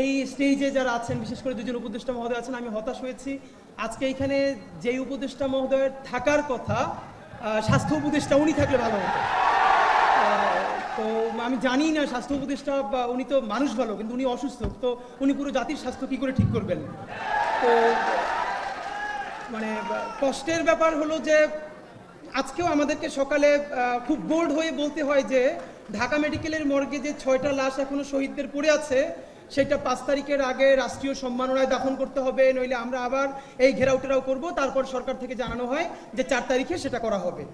এই স্টেজে যারা আছেন, বিশেষ করে দুজন উপদেষ্টা মহোদয় আছেন, আমি হতাশ হয়েছি। আজকে এখানে যেই উপদেষ্টা মহোদয়ের থাকার কথা স্বাস্থ্য উপদেষ্টা উনি থাকলে ভালো হতো। তো আমি জানি না স্বাস্থ্য উপদেষ্টা বা উনি তো মানুষ ভালো, কিন্তু উনি অসুস্থ। তো উনি পুরো জাতির স্বাস্থ্য কি করে ঠিক করবেন? তো মানে কষ্টের ব্যাপার হলো যে, আজকেও আমাদেরকে সকালে খুব বোল্ড হয়ে বলতে হয় যে, ঢাকা মেডিকেলের মর্গে যে ছয়টা লাশ এখনও শহীদদের পড়ে আছে। সেটা পাঁচ তারিখের আগে রাষ্ট্রীয় সম্মাননায় দাফন করতে হবে, নইলে আমরা আবার এই ঘেরাও টেরাও করব। তারপর সরকার থেকে জানানো হয় যে চার তারিখে সেটা করা হবে।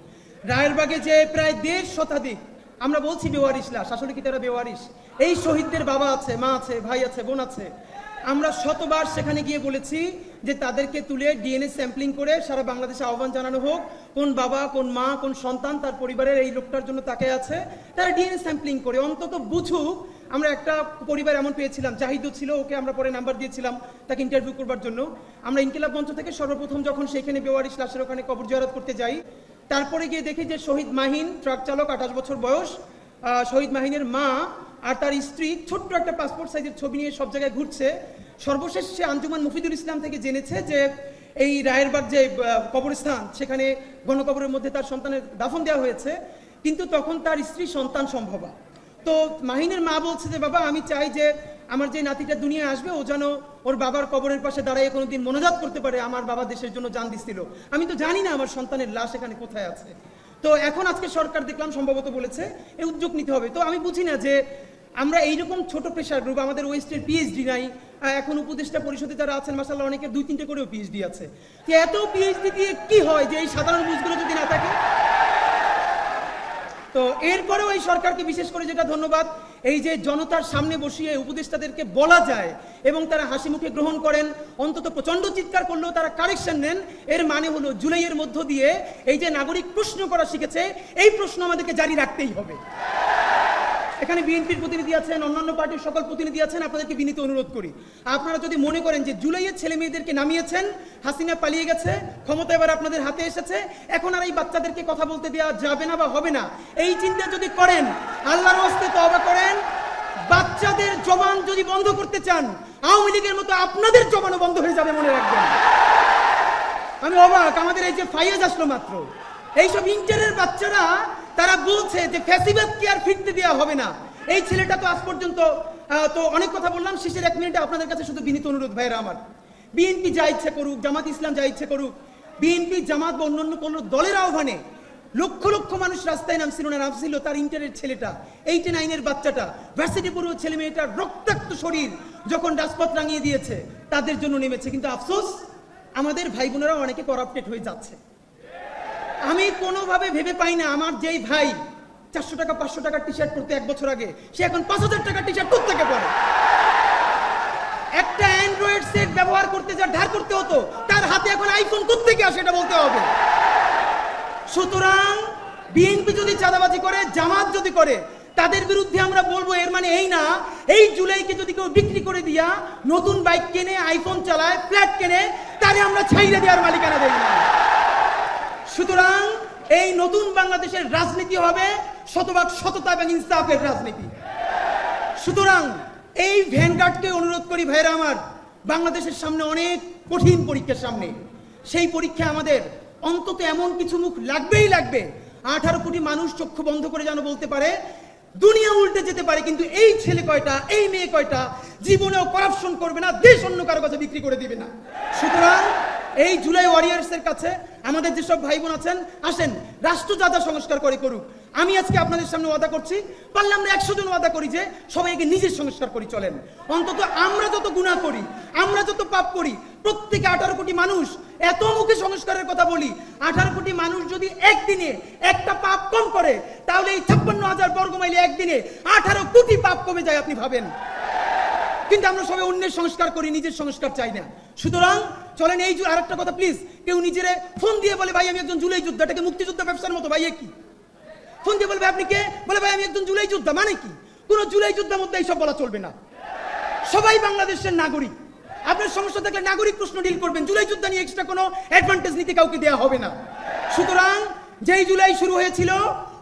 রায়েরবাগে যে প্রায় দেড় শতাধিক, আমরা বলছি বেওয়ারিশ লাশ, আসলে কি তারা বেওয়ারিশ? এই শহীদদের বাবা আছে, মা আছে, ভাই আছে, বোন আছে। আমরা শতবার সেখানে গিয়ে বলেছি যে তাদেরকে তুলে ডিএনএ স্যাম্পলিং করে সারা বাংলাদেশে আহ্বান জানানো হোক, কোন বাবা, কোন মা, কোন সন্তান তার পরিবারের এই লোকটার জন্য তাকে আছে। তারা ডিএনএ স্যাম্পলিং করে। অন্তত বুঝুক, আমরা একটা পরিবার এমন পেয়েছিলাম, জাহিদও ছিল, ওকে আমরা পরে নাম্বার দিয়েছিলাম তাকে ইন্টারভিউ করবার জন্য। আমরা ইনকিলাব মঞ্চ থেকে সর্বপ্রথম যখন সেখানে বেওয়ারিশ লাশের ওখানে কবর জিয়ারত করতে যাই, তারপরে গিয়ে দেখি যে শহীদ মাহিন, ট্রাক চালক, আঠাশ বছর বয়স শহীদ মাহিনের মা আর তার স্ত্রী ছোট্ট একটা পাসপোর্ট সাইজের ছবি নিয়ে সব জায়গায় ঘুরছে। সর্বশেষ সে আঞ্জুমান মুফিদুল ইসলাম থেকে জেনেছে যে এই রায়েরবাগ যে কবরস্থান, সেখানে গণকবরের মধ্যে তার সন্তানের দাফন দেওয়া হয়েছে। কিন্তু তখন তার স্ত্রী সন্তান সম্ভবা। তো মাহিনের মা বলছে যে, বাবা, আমি চাই যে আমার যে নাতিটা দুনিয়া আসবে, ও যেন ওর বাবার কবরের পাশে দাঁড়ায় কোনোদিন মনোজাত করতে পারে, আমার বাবা দেশের জন্য জান দিছিল। আমি তো জানি না আমার সন্তানের লাশ এখানে কোথায় আছে। তো এখন আজকে সরকার দেখলাম সম্ভবত বলেছে এই উদ্যোগ নিতে হবে। তো আমি বুঝি না যে আমরা এইরকম ছোট প্রেশার গ্রুপ আমাদের ওয়েস্টের পিএইচডি নাই এখন উপদেষ্টা পরিষদে যারা আছেন মাসাল্লাহ অনেকের দুই তিনটে করেও পিএইচডি আছে। এত পিএইচডি দিয়ে কি হয় যে এই সাধারণ বুঝগুলো যদি না থাকে? তো এরপরেও এই সরকারকে বিশেষ করে যেটা ধন্যবাদ, এই যে জনতার সামনে বসিয়ে উপদেষ্টাদেরকে বলা যায় এবং তারা হাসি মুখে গ্রহণ করেন, অন্তত প্রচণ্ড চিৎকার করলেও তারা কারেকশন নেন, এর মানে হলো জুলাইয়ের মধ্য দিয়ে এই যে নাগরিক প্রশ্ন করা শিখেছে, এই প্রশ্ন আমাদেরকে জারি রাখতেই হবে। এখানে বিএনপির প্রতিনিধি আছেন, অন্যান্য পার্টির সকল প্রতিনিধি আছেন, আপনাদেরকে বিনীত অনুরোধ করি। আপনারা যদি মনে করেন যে জুলাইয়ের ছেলে মেয়েদেরকে নামিয়েছেন, হাসিনা পালিয়ে গেছে, ক্ষমতা এবার আপনাদের হাতে এসেছে, এখন আর এই বাচ্চাদেরকে কথা বলতে দেওয়া যাবে না বা হবে না। এই চিন্তা যদি করেন, আল্লাহর হস্তে তবা করেন, বাচ্চাদের জবান যদি বন্ধ করতে চান, আওয়ামী লীগের মতো আপনাদের জবানও বন্ধ হয়ে যাবে মনে রাখবেন। আমি অবাক, আমাদের এই যে ফাইয়াজ আসলো মাত্র, এইসব ইন্টারের বাচ্চারা তারা বলছে যে ফ্যাসিবাদকে আর ফিরতে দেওয়া হবে না। এই ছেলেটা তো আজ পর্যন্ত তো অনেক কথা বললাম, শেষের এক মিনিটে আপনাদের কাছে শুধু বিনীত অনুরোধ ভাইরা আমার। বিএনপি যা ইচ্ছে করুক, জামাত ইসলাম যা ইচ্ছে করুক বিএনপি জামাত বা অন্যান্য কোনো দলের আহ্বানে লক্ষ লক্ষ মানুষ রাস্তায় নামছিল না, নামছিল তার ইন্টারের ছেলেটা এইটি নাইনের বাচ্চাটা। ভার্সিটি পড়ুয়া ছেলে মেয়েটার রক্তাক্ত শরীর যখন রাজপথ রাঙিয়ে দিয়েছে, তাদের জন্য নেমেছে। কিন্তু আফসোস, আমাদের ভাই বোনেরা অনেকে করাপ্টেড হয়ে যাচ্ছে। আমি কোনোভাবে ভেবে পাই না, আমার যেই ভাই চারশো টাকা, পাঁচশো টাকার টি শার্ট পরতে এক বছর আগে, সে এখন পাঁচ হাজার টাকার টি শার্ট থেকে পরে? একটা অ্যান্ড্রয়েড সেট ব্যবহার করতে যা ধার করতে হতো, তার হাতে এখন আইফোন থেকে আসে এটা বলতে হবে? সুতরাং বিএনপি যদি চাঁদাবাজি করে, জামাত যদি করে, তাদের বিরুদ্ধে আমরা বলব, এর মানে এই না, এই জুলাইকে যদি কেউ বিক্রি করে দিয়া নতুন বাইক কেনে আইফোন চালায়, ফ্ল্যাট কেনে, তারে আমরা ছাইরে দেওয়ার মালিকানা দেই না। সুতরাং এই নতুন বাংলাদেশের রাজনীতি হবে শতভাগ সততা এবং ইনসাফের রাজনীতি। সুতরাং এই ভ্যানগার্ডকে অনুরোধ করি ভাইরা আমার, বাংলাদেশের সামনে অনেক কঠিন পরীক্ষার সামনে। সেই পরীক্ষা আমাদের অন্তত এমন কিছু মুখ লাগবেই লাগবে। আঠারো কোটি মানুষ চক্ষু বন্ধ করে যেন বলতে পারে, দুনিয়া উল্টে যেতে পারে, কিন্তু এই ছেলে কয়টা, এই মেয়ে কয়টা, জীবনেও করাপশন করবে না, দেশ অন্য কারও কাছে বিক্রি করে দিবে না। সুতরাং এই জুলাই ওয়ারিয়ার্সের কাছে আমাদের যেসব ভাই বোন আছেন, আসেন রাষ্ট্র সংস্কার করে করুক। আমি আজকে আপনাদের সামনে ওয়াদা করছি, পারলে আমরা একশো জন ওয়াদা করি যে সবাইকে নিজের সংস্কার করি চলেন। অন্তত আমরা যত গুণা করি, আমরা যত পাপ করি, প্রত্যেকে আঠারো কোটি মানুষ, এত মুখে সংস্কারের কথা বলি, আঠারো কোটি মানুষ যদি একদিনে একটা পাপ কম করে, তাহলে এই ছাপ্পান্ন হাজার বর্গ মাইলে একদিনে আঠারো কোটি পাপ কমে যায়, আপনি ভাবেন। কিন্তু আমরা সবাই অন্যের সংস্কার করি, নিজের সংস্কার চাই না। সুতরাং চলেন এই আর একটা কথা প্লিজ কেউ নিজেরে ফোন দিয়ে বলে, ভাই, আমি একজন জুলাই যোদ্ধা। এটাকে মুক্তিযোদ্ধা ব্যবসার মতো, ভাই কি? ফোন দিয়ে বলবে, আপনি কে? বলে, ভাই, আমি একজন জুলাই যোদ্ধা। মানে কি? কোন জুলাই যোদ্ধার মধ্যে এইসব বলা চলবে না। সবাই বাংলাদেশের নাগরিক। আপনার সমস্যা থাকলে নাগরিক প্রশ্ন ডিল করবেন। জুলাই যোদ্ধা নিয়ে এক্সট্রা কোনো অ্যাডভান্টেজ নিতে কাউকে দেওয়া হবে না। সুতরাং, যেই জুলাই শুরু হয়েছিল,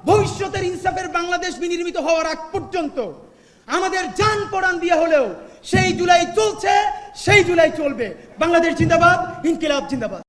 ভবিষ্যতের ইনসাফের বাংলাদেশ বিনির্মিত হওয়ার আগ পর্যন্ত আমাদের যান পড়ান দিয়ে হলেও সেই জুলাই চলছে। সেই জুলাই চলবে। বাংলাদেশ জিন্দাবাদ ইনকিলাব জিন্দাবাদ।